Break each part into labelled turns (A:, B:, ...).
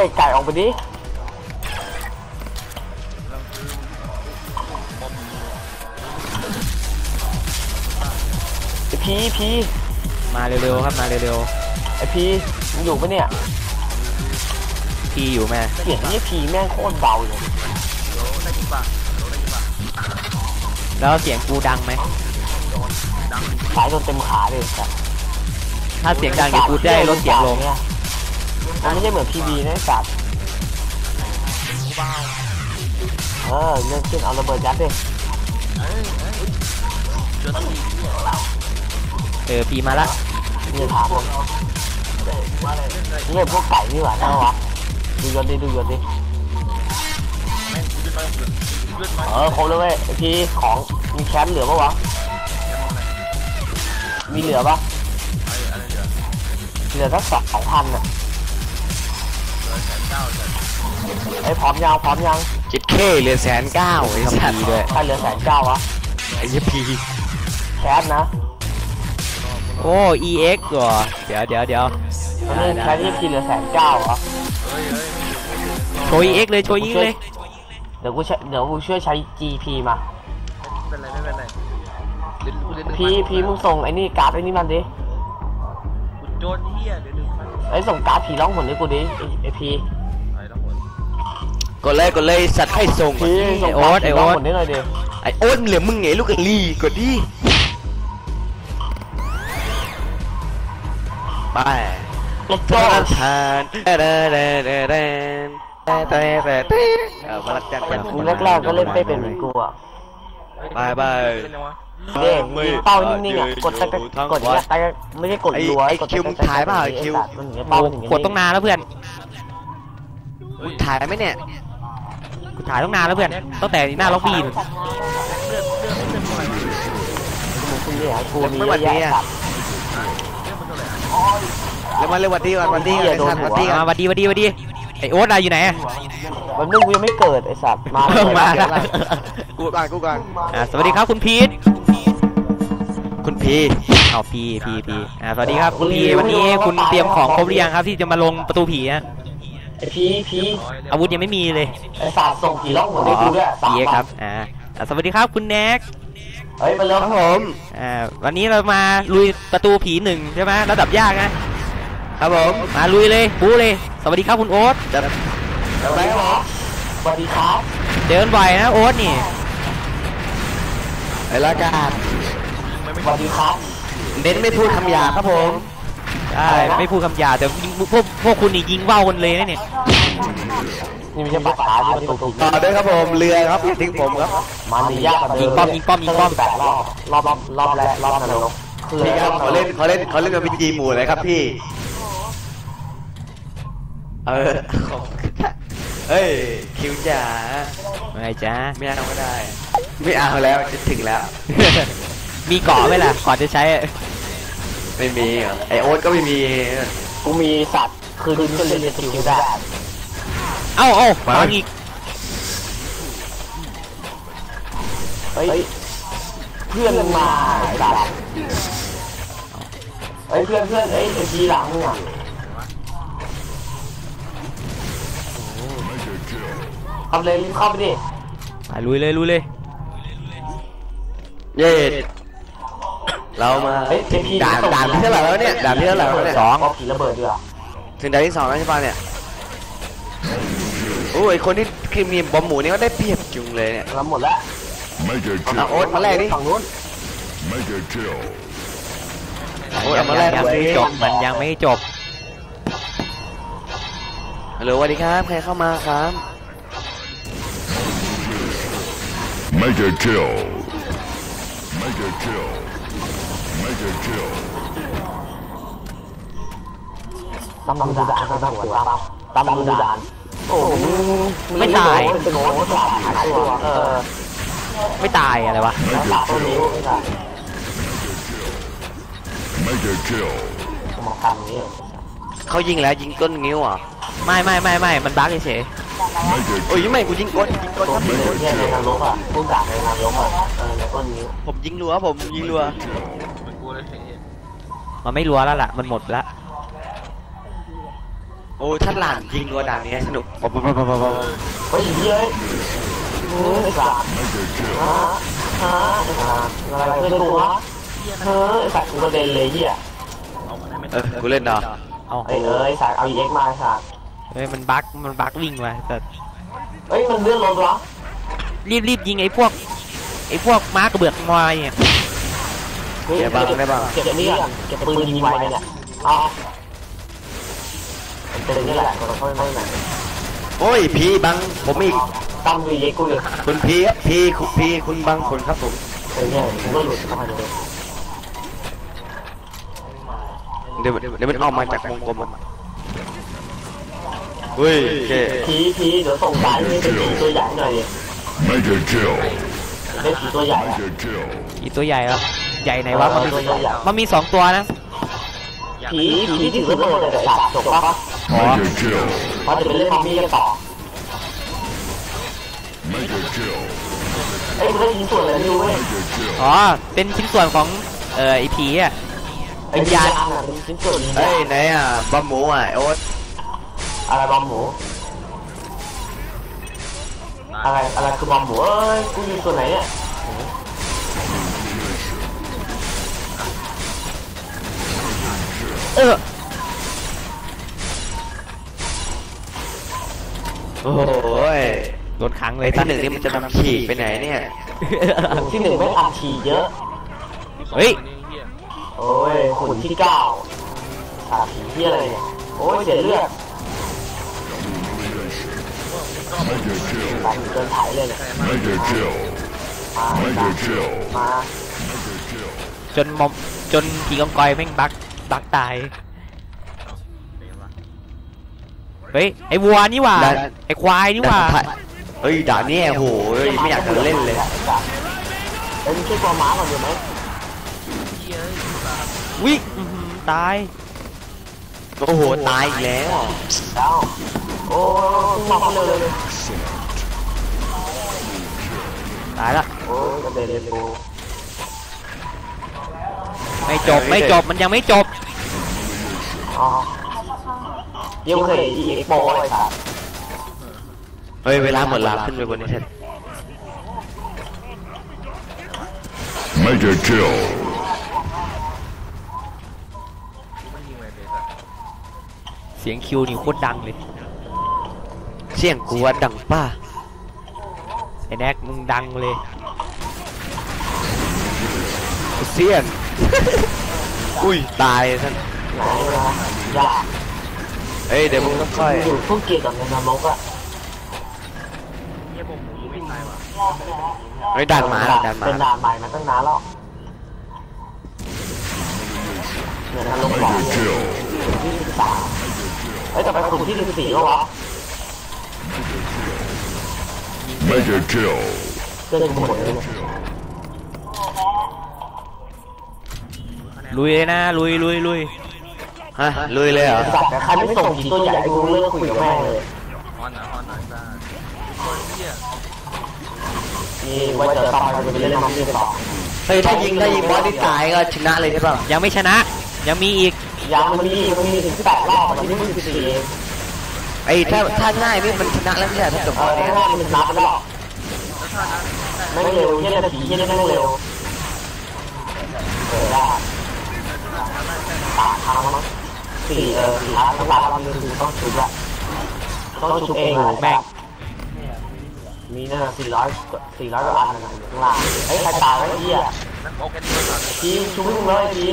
A: เตะไก่ออกไปดิ
B: เราซื้อปม
A: ไอพีพี
C: มาเร็วๆครับมาเร็ว
A: ไอพีมึงอยู่ปะเนี่ย
C: ๆพี่อยู่แม่
A: เสียงนี่พีแม่งโคตรเบาเลย
B: โดได้ยินปะโดได้ยินปะ
C: แล้วเสียงกูดังไหม
B: โดนดัง
A: สายจนเต็มขาเลยครับ
C: ถ้าเสียงดังเดี๋ยวกูได้ลดเสียงลง
A: เนี่ย มันไม่ใช่เหมือนพีบีนะไอ้สัตว์
B: กูเบา
A: เออเลื่อนขึ้นเอาระเบิดยัดดิ
B: เอ้ยเอ้ยเจอตี
C: เออพี่มาละ
A: นี่ถามมันนี่พวกไก่นี่หว่าใช่ปะวะดูยศดิดูยศดิ
B: แม่งกูจะไปเลือดมา
A: เออครบแล้วเว้ยไอพีของมีแคมป์เหลือปะวะมีเหลือปะ
B: ไอ้อะไรเดี๋ยว
A: เหลือสักสองพันอะ
B: เหลือแสนเก้าแสน
A: ไอ้พร้อมยังพร้อมยัง
D: จิตเข้เหลือแสนเก้าไอ้สัตว์
C: พี่ด้วย
A: ใครเหลือแสนเก้าวะ
D: ไอ้ยี่พี
A: แคสนะ
C: โอ้ EX เหรอเดี๋ยวเดี๋ยวเดี๋ยว
A: ตอนนี้แคสที่พีเหลือแสนเก้าวะ
B: เฮ้ยเฮ้ย
C: โชว์ EX เลยโชว์ EX เลย
A: เดี๋ยวกูใช้เดี๋ยวกูช่วยใช้ GP มา
B: ไม่เป็นไรไม่เป็นไรเดี๋ยวกูเดี๋ยว
A: พีพีมึงส่งไอ้นี่การ์ดไอ้นี่มันดิ
B: กูโดนเฮียเดี๋ยวดึงมัน
A: ไอ้ยส่งการ์ดผีร้องหนให้กูดิไอ้ไอ้พี
B: ไอ้ทั้งหมด
D: ก็เลยก็เลยสัตว์ให้ส่ง
A: ไอโอ๊ตไอโอ๊ตอด
D: ไอโอ๊ตเหลือมึงไงลูกกะลีก็ดีไป
A: ล
D: บ
A: โท
D: นทานเดเดเดเดแต่แต่แต่เอรมาลักจังกู
A: แรกๆก็เล่นไม่เป็นเรมือนกูอะ
D: บายบรย
B: เด้
A: ยิงเป้านิ่งรอะกดสักกดเนี่ยไม่ได้กดรัร
D: ไอ้คิรมึงถ่รยเปล่รคิว
C: กดต้องนานแล้วเพื่อน
D: ถ่ายไรมเนี่ย
C: กูถ่ายต้องนานแล้วเพื่อนตั้งแต่หน้าล็อบบี้นู่น
B: เลือดเลือดเลือดเท่าไหร่
A: มึงคุณเนี่ยกูมีเยอะแยะสัตว์
B: เลือดมันเท่าไหร่อะ
D: แล้วมาเร็ววันดีก่อนวันดีก่อนไอ้สัตว์วันดีก่อน
C: มาวัดดีวัดดีวัดดีไอโอ๊ตอะอยู่ไหน
A: วันนึงกูยังไม่เกิดไอสัตว์มา
C: มา
D: กูก่อนกูก่อน
C: อ่าสวัสดีครับคุณพีท
D: คุณพี
C: เอาพีพีพีอ่าสวัสดีครับคุณพีวันนี้คุณเตรียมของครบหรือยังครับ ที่จะมาลงประตูผีนะ
A: ไอ้พีพี
B: ร้อยเรียบ
C: อาวุธยังไม่มีเลย
A: ไอ้สัตว์ส่งผีร้องหนให้กูด้วยสาม
C: พี
A: วัน
C: ครับอ่าอ่าสวัสดีครับคุณแน็ก
A: เฮ้ยไปเร็ว
D: ครับผม
C: อ่าวันนี้เรามาลุยประตูผีหนึ่งใช่ไหมระดับยากนะครับ
D: ผม
C: มาลุยเลยปูเลย สวัสดีครับคุณโอ๊ต
D: จะ
A: ไปครับสวัสดีครับ
C: เดินบ่อยนะโอ๊ตนี่
D: ไอ้ละกาด
A: สวัสดีครับ
D: เน้นไม่พูดคำหยาบครับผม
C: ใช่ไม่พูดคำหยาบแต่ยิงพวกพวกคุณนี่ยิงว่าวกันเลยนะเนี่ย
A: นี่ไม่ใช่ปากขาที่ประตูผี
D: ต่อด้วยครับผมเรือครับอย่าทิ้งผมครับ
A: มันนี่ยากกว่าเดิ
C: ยิงป้อมยิงป้อมยิงป้อม
A: แปดรอบรอบรอบรอบแรกรอบนรกคือ
D: พี่ครับเขาเล่นเขาเล่นเขาเล่นกับพีจีหมู่เลยครับพี่เออเฮ้ยคิวจ๋า
C: อะไรจ้า
D: ไม่เอาก็ได้ ไม่เอาแล้วจะถึงแล้ว
C: มีเกาะไหมล่ะก่อนจะใช้
D: ไม่มีเหรอไอโอ๊ตก็ไม่มี
A: กูมีสัตว์คือดึงก็เลยเรียนสกิลได้
C: เอ้าเอ้าฟังอีก
A: เฮ้ยเพื่อนมันมาไอ้สัตว์เฮ้ยเพื่อนเพื่อนเฮ้ยไอ้ทีหลังมึงอะเข้าไปเลยรีบเข้าไปดิ
C: ไปลุยเลยลุยเลย
D: เย้ เรามา
A: เฮ้ยไอ้พี
D: ด่านด่านที่เท่าไหร่แล้วเนี่ยด่านที่เท่าไหร่แล้วเนี่ย
A: สองเอาผีระเบิดดีกว่า
D: ถึงด่านที่สองแล้วใช่ปะเนี่ยโอ้ยคนที่คือมีบอมหมูนี่ก็ได้เปรียบจุงเลยเนี่ย
A: เราหมดแล้ว
E: Mega
D: เอา
E: kill.
D: โอ๊ตมาแรกดิ
A: ฝั่งนู้น
E: Mega kill.
D: โอ๊ต
C: ยั
D: เอา
C: ง
D: มาแร
C: ยัง
D: ก
C: ยัง
D: เล
C: ไม่
D: ย
C: จบมันยังไม่จบ
D: ฮัลโหลสวัสดีครับใครเข้ามาครับ
E: Mega kill. Mega kill. Mega ด้าน
A: ตั้มดูด่านตำรวจตำรานโอ้
C: ไม่ตาย
A: เออ
C: ไม่ตายอะไรวะ
D: เขายิงแล้วยิงก้นนิ้วเหรอ
C: ไม่ไม่ไม่ไม่มันบั๊กเฉย
E: Mega
D: โอ้ยไม่กูยิงก้นยิงก้นครับ
A: Mega kill. ผ
D: มยิงรัวผมยิงรัว
B: นกูเลยไอ้เหี้ย
C: ๆมันไม่รัวแล้วล่ะ มันหมดแล้ว
D: โอ้ถ้าหลานยิงตัวด่านนี้สนุกป๊อปป๊อปป๊อปป๊อปป๊อป
A: เฮ้ยเฮ้ยเฮ้ยสัตว์
E: Mega kill.
A: ฮะฮะอะไรเพื่อนกูวะเฮ้ยสัตว์กูกระเด็นเลยเหี้ย
B: เอามาได้ไหม
D: เออกูเล่นดอ
C: เอา
A: ไอ้เอ้ยสัตว์เอาเอ็กมาสัตว์
C: เฮ้ยมันบั๊กมันบั๊กวิ่งมาแต่
A: เฮ้ยมันเลื่อนรถวะ
C: รีบรีบยิงไอ้พวกไอ้พวกม้ากระเบือกมอยเนี่ย
A: เก็บบัง
D: ได้บังเ
A: ก็บนี่ก่อนเก็บปืนยิงไวเนี่ยเอเป็นนี่แหละคนเขาไม่ไหน
D: โอ้ยพีบังผมอีก
A: ตั้มดูเอ็กกูเลย
D: คุณพีครับพีคุณพีคุณบังคนครับผม
A: เนี่ยผมก็หลุดเข้ามาเลย
D: เดี๋ยวเดี๋ยวมันออกมาจากวงกลมเฮ้ยโอเค
A: ผีผีเดี๋ยวส่งสายให้เป็นตัวใหญ่หน่อยดิ
E: Mega kill.
A: เป็นผีตัวใหญ่อะ
C: ผีตัวใหญ่แล้ว ใหญ่ไหนวะมันมี
A: ตัวใหญ่
C: มันมีสองตัวนะ
A: ผีผีที่ถือระเบิดเลยสัตว์จบปะ
E: Mega kill.
A: เพราะจะเป็นเรื่องมัมมี่กันต่อ
E: Mega kill.
A: เอ้ยมันได้ยินส่วนอะไรไม่รู้เว้ย
E: Mega kill.
C: อ๋อเป็นชิ้นส่วนของเอ่อไอ้ผีอะ
A: ไอ้ยานอะเป็นชิ้นส่วนวิญ
D: เฮ้
A: ญายณ
D: ไหนอะบะหมูอะโอ๊ต
A: อะไรบอมหมูอะไรอะไรคือบอมหมูเอ้ยกูยิงตัวไหนเนี่ย
C: เออ
D: โอ้ย
C: โดนขังเล
D: ไอ้
C: ย
D: ที่หนึ่งนี่มันจะนำขี่ไปไหนเนี่ย
A: ที่หนึ่งไม่อัดฉี่เยอะ
C: เฮ้ย
A: โอ้ยขุนที่เก้าขาผีที่อะไรเนี่ย โอ้ยเสียเลือด
E: Mega kill.
A: ตันเกินถ่ายเลยเนี่ย
E: Mega kill.
A: มา
E: Mega kill.
A: มา
E: Mega kill.
C: จนมอมจนผีกองกอยแม่งบัก บักตาย เฮ้ย ไอ้วัวนี่หว่า
D: ได้
C: ไอ้ควายนี่หว่า
D: เฮ้ยด่านนี้โอ้โหไม่อยากจะเล่นเลย
A: เอ้ยมึงช่วยตัวม้าก่อนดีไหม
C: วิอื้อหือตาย
D: โอ้โหตายอีกแล้ว
A: แล้วโอ้ยมาคนเร็วเลย
C: ตายละ
A: โอ้ยกระเด็นเลยกู
C: ไม่จบไม่จบมันยังไม่จบ
A: อ๋อเดี๋ยวเคยอีเอ็กโปอะไรสัตว์
D: เฮ้ยเวลาหมดแล้วขึ้นไปบนนี้เถอะ
E: Mega kill.
C: เสียงคิวนี่โคตรดังเลย
D: เสียงกูว่าดังป้า
C: ไอ้แน็กมึงดังเลย
D: เสียนอุ้ยตายท่าน
A: ไหนนะยาก
D: เฮ้ยเดี๋ยวมึงต้องค่อย
A: อยู่ทุกเกียร์กับในนรกอะ
D: เฮ้ยด่านหมาด่านหมา
A: เป็นด่านใหม่มาตั้งนานแล้วเนี่ยนรกบอกที่สิบสามเฮ้ยแต่ไปขุนที่สิบสี่แล้ววะ
E: Mega kill.
A: เพื่อนหมดเลย
C: ลุยเลยนะลุยลุยลุย
D: ฮะลุยเลยเหรอ
A: สัตว์แต่ใครไม่ส่งผีตัวใหญ่กูเลิกคุยกับแม่งเลย
B: ฮอนหน่อยฮอนหน่อยจ้าคนเหี้ย
A: นี่ไว้เจอต่อไปจะไปเล่นมัมมี่ต่อ
D: เฮ้ยถ้ายิงถ้ายิงบอสที่ตายก็ชนะเลยใช่ป่ะ
C: ยังไม่ชนะ ยังมีอีก
A: ยังมันมีมันมีถึงแปดรอบมันไม่ถึงสี่เอง
D: ไอ้ถ้าถ้าง่ายนี่มันชนะแล้วไม่ใช่เหรอถ้าจบ
A: เอบ
D: อ
A: อ
D: สเนี่ย
A: ถ้าง่ายมันนับไปแล้วไม่เร็วเยี่ยนาทีเยี่ยนั่งเร็วเออได้ตาทางมั้ง สี่เออสี่ทางหลักๆมันคือต้องชุบละต้องชุบเอง
C: แม่ง
A: มีน่าสี่ร้อยสี่ร้อยกว่าอันนะข้างล่างเฮ้ยใครตายไว้เหี้ย
B: นั่นโอเคดีกว่า
A: ทีชุบมึงเลยที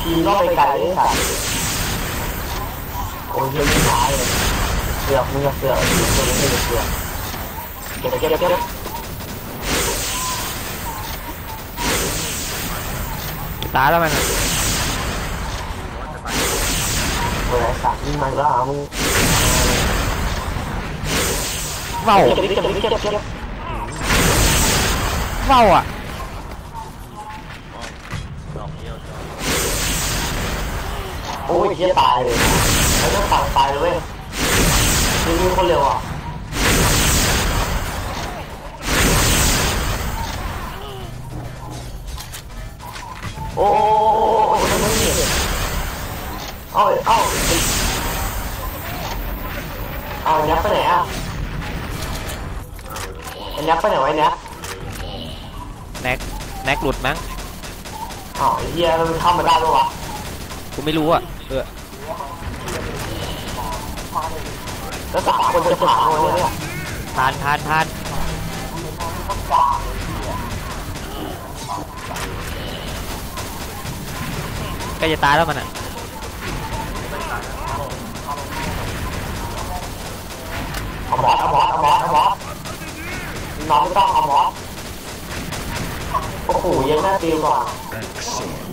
A: ทีก็ไปไกลเลยค่ะโอ้ยเยอะมากเลยเสือกมึงเสือกเสือกเสือกเสือกเสือกเก็บเก็บเก็บ
C: ตายแล้วมัน
A: เออสัตว์นี่มันก็เอามึง
C: เว้า
A: เว้า
C: อะ
A: โอ้ยเฮียตายเลยแล้ต้องตัดตายเลยเว้ยมีคนเร็วอะ เอ้าเอ้าเอาอันยับไปไหนอะอันยับไปไหนไว้เนี่ย
C: แน็กแน็กหลุดมั้ง
A: อ๋อไอ้เฮียมันเข้ามาได้ปะวะ
C: กูไม่รู้อะเออ
A: แล้วสามคนจะผ่านเอาไว้เนี่ย
C: ทานทานทานใกล้จะตายแล้วมันอะ
A: เอาหมอเอาหมอเอาหมอเอาหมอน้องไม่ต้องเอาหมอโอ้โหยังน่าตีกว่า
E: Excellent.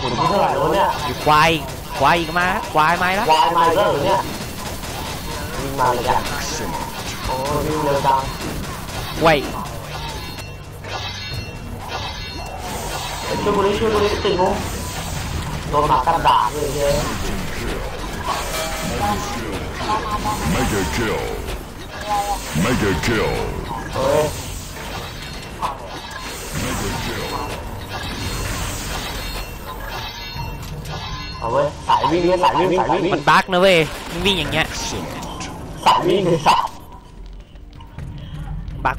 A: หมุนที่เท่าไหร่แล้วเนี่ย
C: อีกควายควายอีกมาควายมาแล้ว
A: วายมาแล้วเหรอเนี่ยวิ่งมาเลยจ้ะ
E: Excellent.
A: โอ้วิ่งเร็วจัง
C: ไว้ ย
A: ช่วยกูดิช่วยกูดิติดมุ้งโดนหมากันด่าเลยเยอะ
E: Mega kill. Mega kill.
A: เฮ้ย
E: Mega kill.
A: เอาเว้ยสายวิ่งเนี่ยสายวิ่งสายวิ่ง
C: มันบั๊กนะเว้ยมันวิ่งอย่างเงี้ย
E: Excellent.
A: สายวิ่งเลยสาย
C: บั๊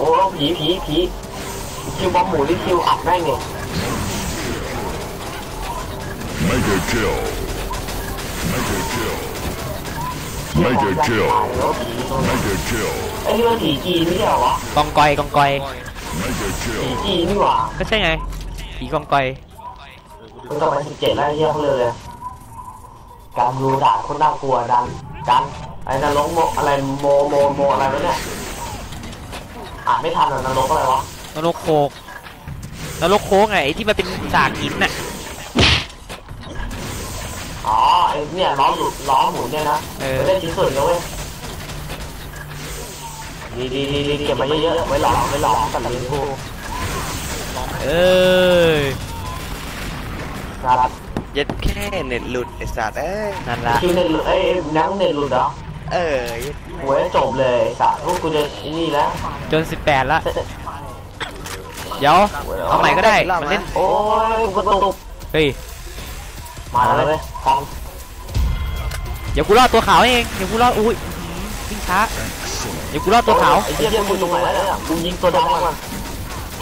A: อะโอ้ผีผีผีคิวบอมหมูนี่คิวอัดแม่งเนี่ย
E: Mega kill. Mega kill. Mega kill.
A: แล้วผีตรงนั้น
E: Mega kill.
A: ไอ้นี่มันผีจีนไม่ใช่เหรอวะ
C: กองกอยกองกอย
E: Mega
A: ผี
E: kill.
A: จีนนี่หว่า
C: ก็ใช่ไงผีกองกอย
A: มันต่อไปสิบเจ็ดแล้วไอ้เฮียเขาเลยเลยการดูด่านคนน่ากลัวดันกันไอ้นรกโมอะไรโมโมโมอะไรวะเนี่ย อ่านไม่ทันอะนรกอะไรวะ
C: นรกโคกนรกโค้งไงไอ้ที่มันเป็นสากหินน่ะ
A: อ๋อไอ้เนี่ยล้อหลุดล้อหมุนเนี่ยนะ
C: เออ
A: ไม่ได้ชิ้นส่วนนะเว้ยดีดีดีดีเก็บมาเยอะๆไว้หลอมไว้หลอมกับลิ้นพู
C: เอ้ย
A: ครับ
D: เย็ดแค่เน็ตหลุดไอ้สัตว์เอ้ย
C: นั่นละ
A: คิวเน็ตหลุดเอ้ยนังเน็ตหลุดเหรอ
D: เออเย็ด
A: หวยจบเลยไอ้สัตว์พวกกูจะไอ้นี่แล้ว
C: จน18ละเดี๋ยวเอาใหม่ก็ได้มันเล่น
A: โอ้ยกูกระตุก
C: เฮ้ย
A: มาแล้วเว้ยฟอง
C: เดี๋ยวกูรอดตัวขาวให้เองเดี๋ยวกูรอดอุ้ยอื้อหือวิ่งช้าเดี๋ยวกูรอดตัวขาว
A: ไอ้เหี้ยมึงตรงไหนแล้วเนี่ยกูยิงตัวดำมา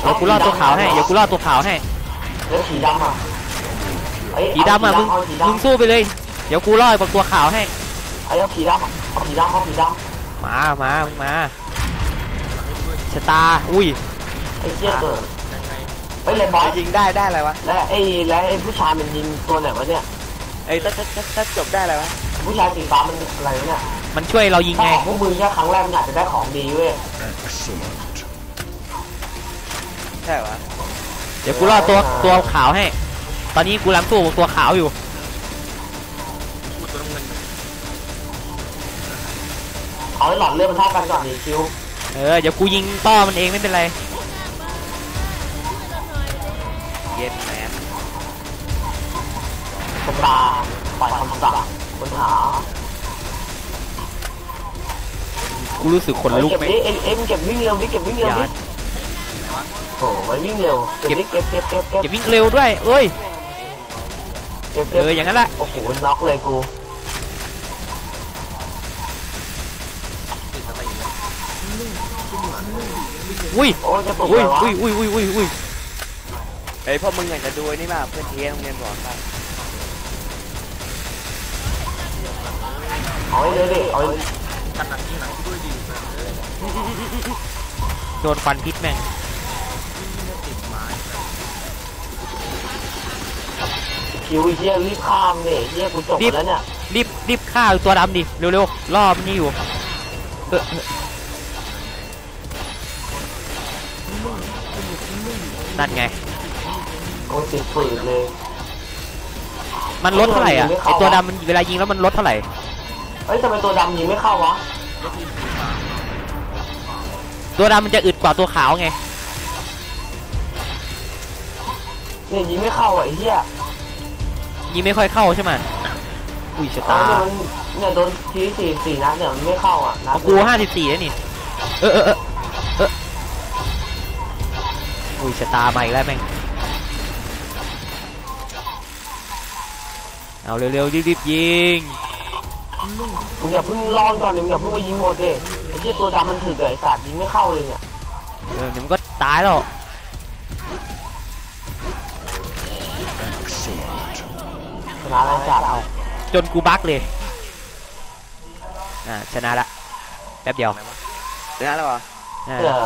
C: เดี๋ยวกูรอดตัวขาวให้เดี๋ยวกูรอดตัวขาวให้
A: แล้วผีดำอะเอ้ย
C: ผีดำอะมึง
A: เาผี
C: มึง
A: ดำ
C: สู้ไปเลย เดี๋ยวกูรอดกับตัวขาวให้
A: ไอ้เอาผีดำเอาผีดำเอาผีด
C: มามามึงมาชะตา อุ้ยำ
A: ไอ้เหี้ยเกิดไปเลยบอส
D: ยิงได้ได้อะไรวะ
A: และไอ้และไอ้ผู้ชายมันยิงตัวไหนวะเนี่ย
D: เอ้ยถ้าถ้าถ้าถ้าจบได้อะไรวะ
A: ผู้ชายสีฟ้ามันอะไรวะเนี่ย
C: มันช่วยเรายิง
A: ถ้า
C: ไง
A: ของพวกมึงแค่ครั้งแรกมันอาจจะได้ของดีเว้ย
E: Excellent.
D: ใช่วะ
C: เดี๋ยวกูรอดตัวตัวขาวให้ ตอนนี้กูรังสู้กับตัวขาวอยู่
B: พูดตัวน้ำเงิน
A: เอาให้หลอดเลือดมันเท่ากันก่อนดิคิว
C: เออเดี๋ยวกูยิงต้อมันเองไม่เป็นไร
D: เย็ดแมน
A: สตาร์ปล่อยคำสั่งค้นหา
C: กูรู้สึกขนลุก
A: เก็บ
C: ไหม
A: ดิเอ็มเอ็มเก็บวิ่งเร็วดิเก็บวิ่งเร็ว
C: อย่า
A: ดิโอ้ไว้วิ่งเร็วเก็บดิเก็บเก็บเก็บเก็บ
C: จะวิ่งเร็วด้วยเอ้ย
A: เก็บ
C: เอ
A: เก็บ
C: ออย่างนั้นแหละ
A: โอ้โหน็อกเลยกู
C: อุ้ย
A: โอ้จะปลุก
C: อุ้ย
A: เลยวะ
C: อุ้ยอุ้ยอุ้ยอุ้ยอุ้ย
D: เฮ้ยพวกมึงอยากจะดูไอ้นี่มาเพื่อนเทียโรงเรียนบอกกัน
A: เอาให้เลยดิเอาให้
B: กันหนังที่หนังด้วยดี
C: โดนฟันพิษแม่ง
A: คิวไอ้เฮียรีบข้ามเนี่ยเฮียกูจบแล้วเนี่ย
C: รีบรีบฆ่าตัวดำดิเร็วๆล่อมันนี่อยู่เออเออ นั่นไง
A: โอ้ยติดฝืดเลย
C: มันลดเท่าไหร่อะไอตัวดำมันเวลายิงแล้วมันลดเท่าไหร่
A: เฮ้ยทำไมตัวดำยิงไม่เข้าวะ
C: ตัวดำมันจะอึดกว่าตัวขาวไง
A: เนี่ยยิงไม่เข้าอะไอ้เฮีย
C: ยิงไม่ค่อยเข้าใช่ไหม
A: เอุ้
C: ยชะ
A: ตา
C: ตา
A: เนี่ยมันเนี่ยโดนทีสี่สี่นัดเนี่ยมันไม่เข้าอะนัด
C: กูห้าสิบสี่แล้วนี่ เออเออเออเออ อุ้ยชะตามาอีกแล้วแม่งเอาเร็วๆรีบๆยิง
A: มึงอย่าเพิ่งรอนก่อนดิมึงอย่าเพิ่งไปยิงหมดดิไอ้เหี้ยตัวดำมันถึกไอ้สัตว์ยิงไม่เข้าเลยเนี่ย
C: เออเดี๋ยวมันก็ตายแล้ว
A: ชนะแล้วจัดเอา
C: จนกูบักเลยอ่าชนะละแป๊บเดียว
D: ชนะแล้วเหรอ
C: อ่า
A: เออ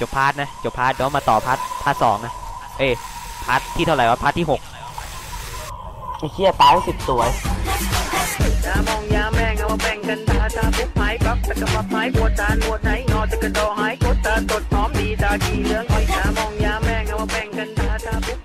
C: จบพาร์ทนะจบพาร์ทเดี๋ยวมาต่อพาร์ทพาร์ทสองนะเอ้ยพาร์ทที่เท่าไหร่วะพาร์ทที่หก
A: ไอ้เหี้ยตายสิบตัว
F: ยามองยาแม่งเอามาแบ่งกันตาตาปุ๊บหายปั๊บตะกะปับหายปวดตาหนวดไหนงอตะกะโดหายกดตาตดหอมดีตาดีเหลืองอ้อยยามองยาแม่งเอามาแบ่งกันตาตาปุ๊บ